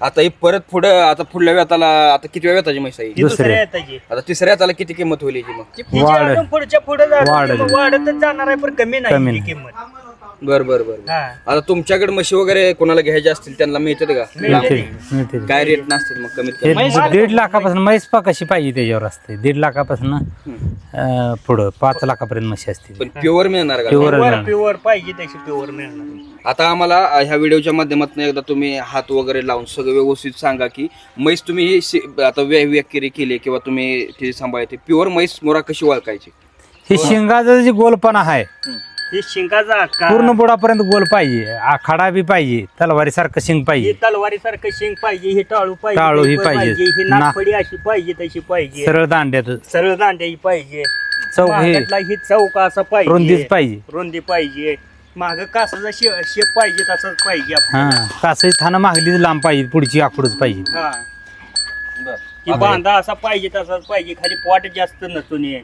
आता ही परत पुढं आता पुढल्या वेताला आता किती वेताची म्हैस आहे? ही? दुसऱ्या. दुसऱ्या येताची आता तिसऱ्या वेताला किती किंमत होईल याची मग? वाढ. पुढच्या पुढे वाढ. वाढतच जाणार आहे पण कमी नाही कमी ही नाही. किंमत. बर बर बर. हा. आता तुमच्याकडे म्हशी वगैरे कोणाला घ्यायचे असतील त्यांना मिळतात का? काय रेट नसतात मग कमीत हे कमी दीड लाखापासून म्हैस पा कशी पाहिजे त्याच्यावर असते. दीड लाखापासून अं, पुढं पाच लाखापर्यंत म्हशी असते पण प्युअर मिळणार का. प्युअर प्युअर पाहिजे तशी प्युअर मिळणार. आता आम्हाला अ, ह्या व्हिडिओच्या माध्यमातून एकदा तुम्ही हात वगैरे लावून सगळं व्यवस्थित सांगा की म्हैस तुम्ही ही शि- आता व्या व्याकेरी केली किंवा तुम्ही ती सांभाळते प्युअर म्हैस मोरा कशी ओळखायची? हे शिंगाचा जे गोलपणा आहे ही शिंगाचा आकार पूर्ण बुडापर्यंत गोल पाहिजे. आखाडा बी पाहिजे. तलवारी सारखं शिंग ही पाहिजे. तलवारी सारखं शिंग पाहिजे. ही टाळू पाहिजे. टाळू ही ही पाहिजे. ही ना- नागफडी अशी पाहिजे तशी पाहिजे. सरळ दांड्यात. सरळ दांड्या ही पाहिजे. चौक हे. मागातला ही चौक असा पाहिजे. रुंदीच पाहिजे. रुंदी पाहिजे. माग कासाचा शे शेप पाहिजे तसाच पाहिजे हा. कासही थाना मागलीच लांब पाहिजे पुढची आखूडच पाहिजे. हा. की बांधा असा पाहिजे तसाच पाहिजे. खाली पोट जास्त नसून ये